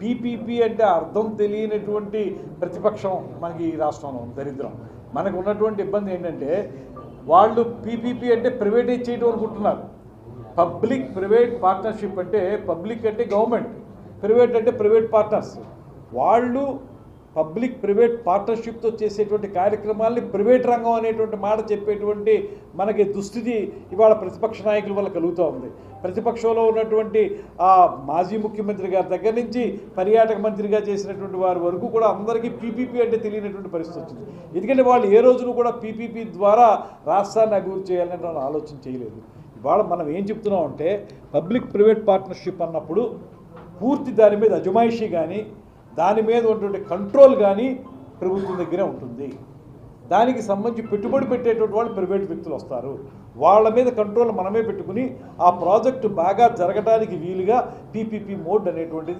PPP అంటే అర్థం తెలియనటువంటి ప్రతిపక్షం మనకి ఈ రాష్ట్రంలో దరిద్రం. మనకు ఉన్నటువంటి ఇబ్బంది ఏంటంటే వాళ్ళు పీపీపీ అంటే ప్రైవేటైజ్ చేయడం అనుకుంటున్నారు. పబ్లిక్ ప్రైవేట్ పార్ట్నర్షిప్ అంటే పబ్లిక్ అంటే గవర్నమెంట్. ప్రైవేట్ అంటే ప్రైవేట్ పార్ట్నర్స్. వాళ్ళు పబ్లిక్ ప్రైవేట్ పార్ట్నర్షిప్తో చేసేటువంటి కార్యక్రమాల్ని ప్రైవేట్ రంగం అనేటువంటి మాట చెప్పేటువంటి మనకి దుస్థితి ఇవాళ ప్రతిపక్ష నాయకుల వల్ల కలుగుతూ ఉంది. ప్రతిపక్షంలో ఉన్నటువంటి ఆ మాజీ ముఖ్యమంత్రి గారి దగ్గర నుంచి పర్యాటక మంత్రిగా చేసినటువంటి వారి వరకు కూడా అందరికీ పీపీపీ అంటే తెలియనటువంటి పరిస్థితి వచ్చింది. ఎందుకంటే వాళ్ళు ఏ రోజును కూడా పీపీపీ ద్వారా రాష్ట్రాన్ని అభివృద్ధి చేయాలని ఆలోచన చేయలేదు. ఇవాళ మనం ఏం చెప్తున్నామంటే పబ్లిక్ ప్రైవేట్ పార్ట్నర్షిప్ అన్నప్పుడు పూర్తి దాని మీద అజమాయిషీ కానీ దాని మీద ఉన్నటువంటి కంట్రోల్ కానీ ప్రభుత్వం దగ్గరే ఉంటుంది. దానికి సంబంధించి పెట్టుబడి పెట్టేటువంటి వాళ్ళు ప్రైవేట్ వ్యక్తులు వస్తారు. వాళ్ళ మీద కంట్రోల్ మనమే పెట్టుకుని ఆ ప్రాజెక్టు బాగా జరగడానికి వీలుగా పీపీపీ మోడ్ అనేటువంటిది